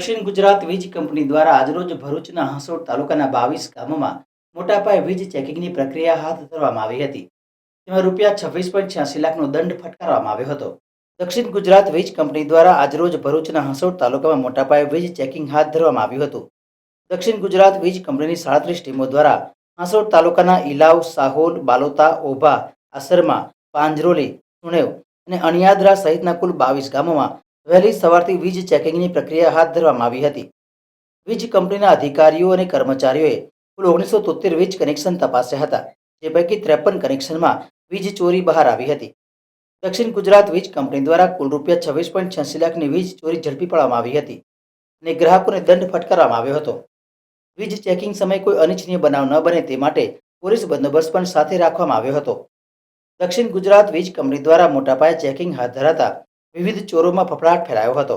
દક્ષિણ ગુજરાત વીજ કંપની દ્વારા આજરોજ ભરૂચના હંસોડ તાલુકાના બાવીસ ગામોમાં મોટા પાયે વીજ ચેકિંગની પ્રક્રિયા હાથ ધરવામાં આવી હતી. તેમાં રૂપિયા છવ્વીસ પોઈન્ટ છ્યાસી લાખનો દંડ ફટકારવામાં આવ્યો હતો. દક્ષિણ ગુજરાત વીજ કંપની દ્વારા આજરોજ ભરૂચના હંસોડ તાલુકામાં મોટા પાયે વીજ ચેકિંગ હાથ ધરવામાં આવ્યું હતું. દક્ષિણ ગુજરાત વીજ કંપનીની સાડત્રીસ ટીમો દ્વારા હાંસોડ તાલુકાના ઇલાવ સાહોલ, બાલોતા, ઓભા, આસરમા, પાંજરોલી, સુણેવ અને અણિયાદરા સહિતના કુલ બાવીસ ગામોમાં વહેલી સવારથી વીજ ચેકિંગની પ્રક્રિયા હાથ ધરવામાં આવી હતી. વીજ કંપનીના અધિકારીઓ અને કર્મચારીઓએ કુલ ઓગણીસો તોતેર વીજ કનેક્શન તપાસ્યા હતા, જે પૈકી ત્રેપન કનેક્શનમાં વીજ ચોરી બહાર આવી હતી. દક્ષિણ ગુજરાત વીજ કંપની દ્વારા કુલ રૂપિયા છવ્વીસ પોઈન્ટ છ્યાસી લાખની વીજ ચોરી ઝડપી પાડવામાં આવી હતી અને ગ્રાહકોને દંડ ફટકારવામાં આવ્યો હતો. વીજ ચેકિંગ સમયે કોઈ અનિચ્છનીય બનાવ ન બને તે માટે પોલીસ બંદોબસ્ત પણ સાથે રાખવામાં આવ્યો હતો. દક્ષિણ ગુજરાત વીજ કંપની દ્વારા મોટા પાયે ચેકિંગ હાથ ધરાતા વિવિધ ચોરોમાં ફફડાટ ફેલાયો હતો.